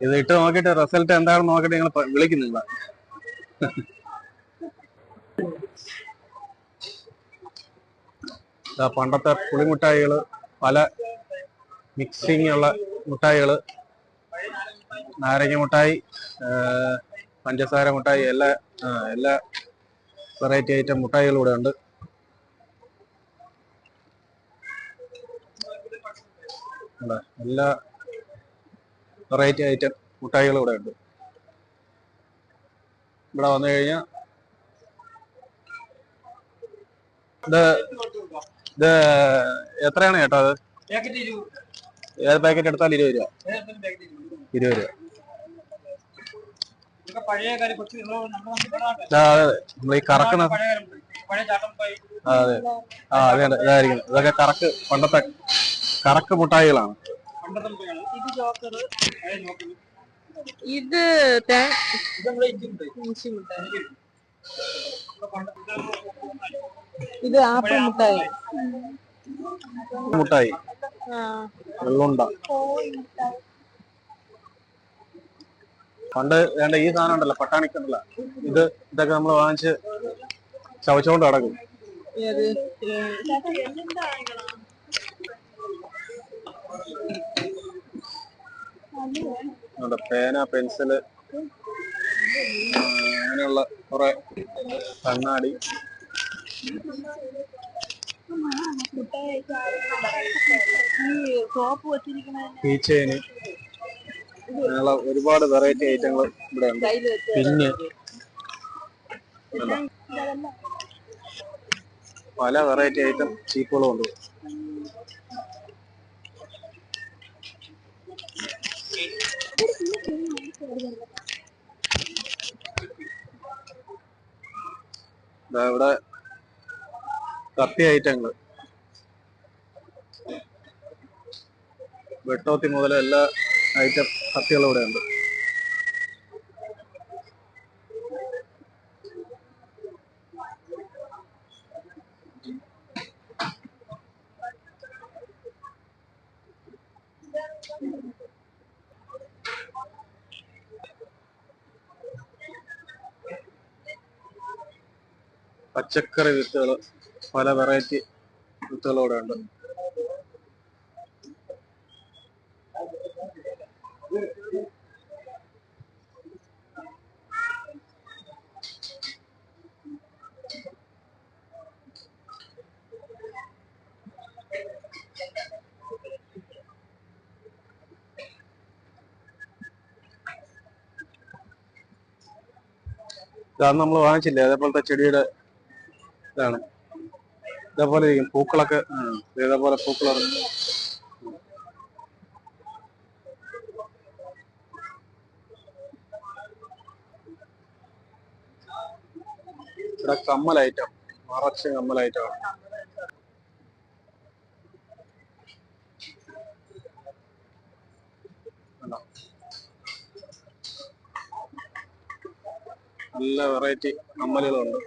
ഇത് ഇട്ട് നോക്കിയിട്ട് റിസൾട്ട് എന്താണെന്ന് നോക്കിയിട്ട് നിങ്ങൾ വിളിക്കുന്നില്ല പണ്ടത്തെ പുളിമുട്ടായികൾ പല മിക്സിങ് ഉള്ള മുട്ടായികൾ നാരങ്ങ മുട്ടായി പഞ്ചസാര മുട്ടായി എല്ലാ എല്ലാ വെറൈറ്റി ഐറ്റം മുട്ടായികളും ഇവിടെ ഉണ്ട്. എല്ലാ വെറൈറ്റി ഐറ്റം മുട്ടായികൾ ഇവിടെ ഉണ്ട്. ഇവിടെ വന്നു കഴിഞ്ഞാൽ ഇത് ഇത് എത്രയാണ് ചേട്ടാ അത്? ഏത് പാക്കറ്റ് എടുത്താൽ ഇരുപത് രൂപ. ഇരുപത് രൂപ. നമ്മൾ ഈ കറക്കുന്ന അതെ. ആ അതെ ഇതായിരിക്കും. ഇതൊക്കെ കറക്ക് പണ്ടത്തെ കറക്ക് മുട്ടായികളാണ് ഇത് ഇഞ്ചി മുട്ടായി. ഇത് ആപ്പിൾ മുട്ടായി. വെള്ളുണ്ട പണ്ട് വേണ്ട ഈ സാധനം ഉണ്ടല്ലോ പട്ടാണിക്കുണ്ടല്ലോ ഇത് ഇതൊക്കെ നമ്മൾ വാങ്ങിച്ച് ചവച്ചോണ്ട് കിടക്കും ഏത്. പേന പെൻസിൽ അങ്ങനെയുള്ള കുറെ കണ്ണാടി. കീച്ചേന് അങ്ങനെയുള്ള ഒരുപാട് വെറൈറ്റി ഐറ്റങ്ങൾ ഇവിടെ ഉണ്ട് പിന്ന്. പല വെറൈറ്റി ഐറ്റം ചീപ്പുകളും ഉണ്ട് ഇവിടെ കത്തി ഐറ്റങ്ങൾ വെട്ടോത്തി മുതൽ എല്ലാ ഐറ്റം കത്തികളും ഇവിടെ ഉണ്ട്. പച്ചക്കറി വിത്തുകൾ പല വെറൈറ്റി വിത്തുകൾ ഇവിടെ ഉണ്ട്. ഇതാണ് നമ്മൾ വാങ്ങിച്ചില്ലേ? അതേപോലത്തെ ചെടിയുടെ ഇതാണ്. ഇതേപോലെ ഇരിക്കും പൂക്കളൊക്കെ ഇതേപോലെ പൂക്കൾ ഇവിടെ കമ്മൽ ഐറ്റം നിറച്ച് കമ്മൽ ഐറ്റം നല്ല വെറൈറ്റി കമ്മലുകളുണ്ട്.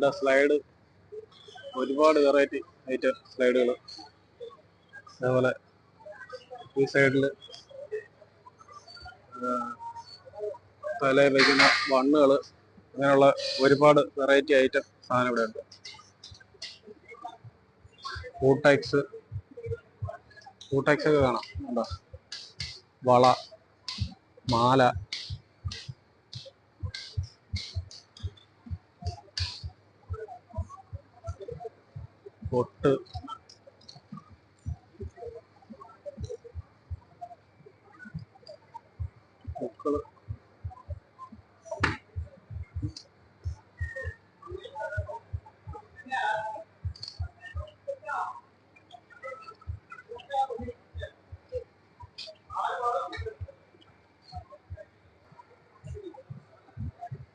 ഇവിടെ സ്ലൈഡ് ഒരുപാട് വെറൈറ്റി ഐറ്റം സ്ലൈഡുകൾ അതേപോലെ ഈ സൈഡിൽ തലയിൽ വയ്ക്കുന്ന വണ്ണുകൾ അങ്ങനെയുള്ള ഒരുപാട് വെറൈറ്റി ഐറ്റം സാധനം ഇവിടെ ഉണ്ട്. കൂട്ടൈക്സ് കൂട്ടൈക്സ് ഒക്കെ കാണാം. ഉണ്ടോ? വള മാല പൊട്ട്.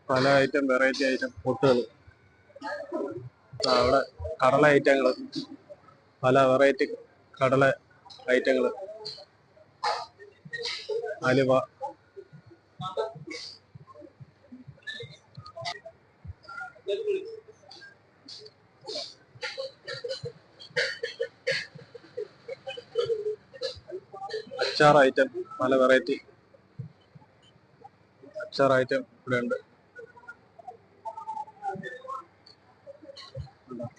പല ഐറ്റം വെറൈറ്റി ഐറ്റം പൊട്ടുകൾ അവിടെ കടല ഐറ്റങ്ങൾ പല വെറൈറ്റി കടല ഐറ്റങ്ങൾ അലുവ. അച്ചാർ ഐറ്റം പല വെറൈറ്റി അച്ചാർ ഐറ്റം ഇവിടെ ഉണ്ട് ഞാൻ ആ-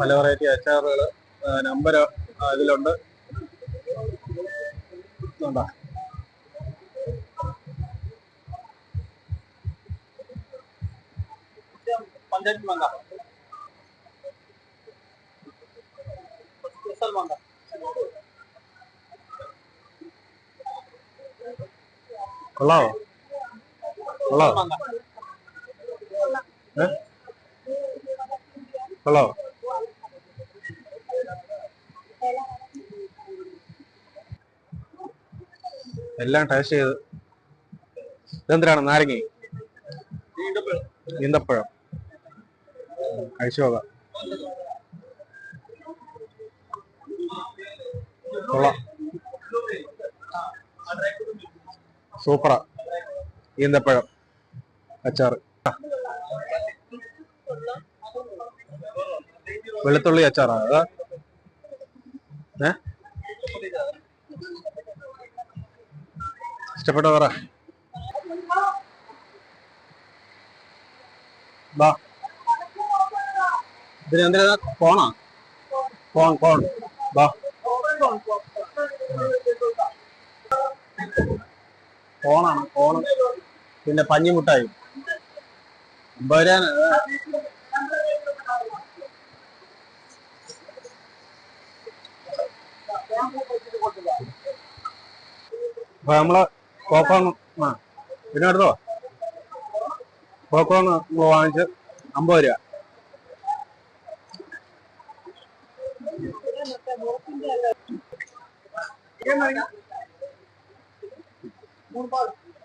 പല വെറൈറ്റി അച്ചാറുകൾ നമ്പർ അതിലുണ്ട്? പഞ്ചായത്ത് മാങ്ങ മാങ്ങ കൊള്ളാവോ? കൊള്ളാവോ? ഏ? കൊള്ളാവോ? എല്ലാം ടേസ്റ്റ് ചെയ്ത്. ഇതെന്തിനാണ്? നാരങ്ങ. ഈന്തപ്പഴം. കഴിച്ചു നോക്കാം. കൊള്ളാം. സൂപ്പറാ. ഈന്തപ്പഴം അച്ചാറ്. വെളുത്തുള്ളി അച്ചാറാ അതാ? ഏ? ഇഷ്ടപ്പെട്ട പറ. വാ ഇതിന് എന്തിനാ കോണാ? കോൺ കോൺ. വാ കോണാണ് കോണ് പിന്നെ പഞ്ഞിമുട്ടായി. നമ്മൾ പോപ്കോൺ ആ. പിന്നെ എടുത്തോ പോപ്കോൺ നമ്മൾ വാങ്ങിച്ച് അമ്പത് രൂപ.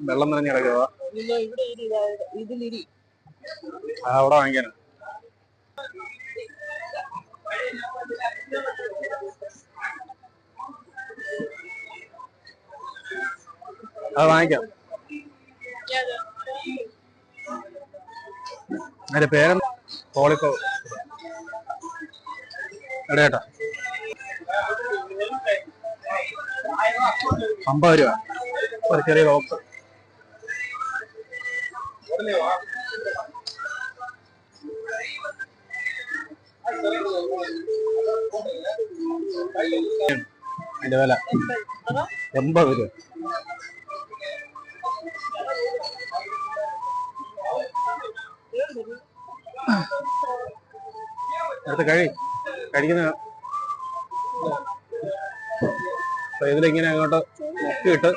വെള്ളം നിറഞ്ഞ് കിടക്കുക അവിടെ വാങ്ങിക്കാനാ അത് വാങ്ങിക്കാം. അതിന്റെ പേരെന്താ? കോളിക്കോ എവിടെ ചേട്ടാ അമ്പത് രൂപ. ഒരു ചെറിയ ബോക്സ് അതിന്റെ വില. എൺപത് രൂപ. അടുത്ത കഴി. കഴിക്കുന്ന ഇതിലിങ്ങനെ അങ്ങോട്ട് മുക്കിയിട്ട്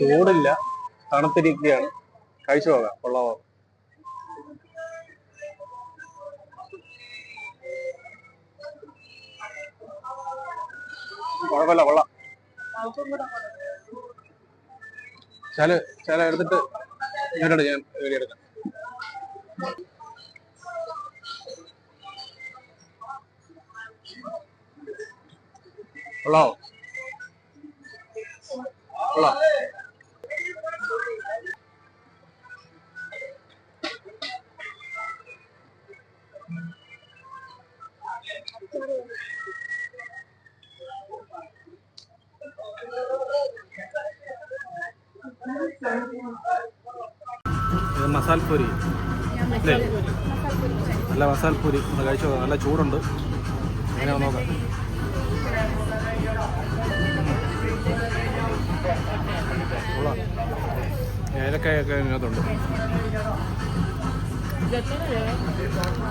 ചൂടില്ല. തണുത്തിരിക്കുകയാണ്. കഴിച്ചു പോകാം കൊള്ളാവോ? കുഴപ്പമില്ല കൊള്ളാം. ചില ചില എടുത്തിട്ട് ഇങ്ങോട്ട് ഞാൻ വീഡിയോ എടുക്കാം. കൊള്ളാവോ? കൊള്ളാം. മസാൽപൂരി അല്ലേ? നല്ല മസാൽപൂരി ഒന്ന് കഴിച്ചു. നല്ല ചൂടുണ്ട്. അങ്ങനെ നോക്കാം. ഏലക്കായൊക്കെ ഇതിനകത്തുണ്ട്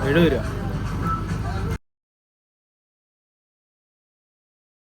എഴുപത് രൂപ.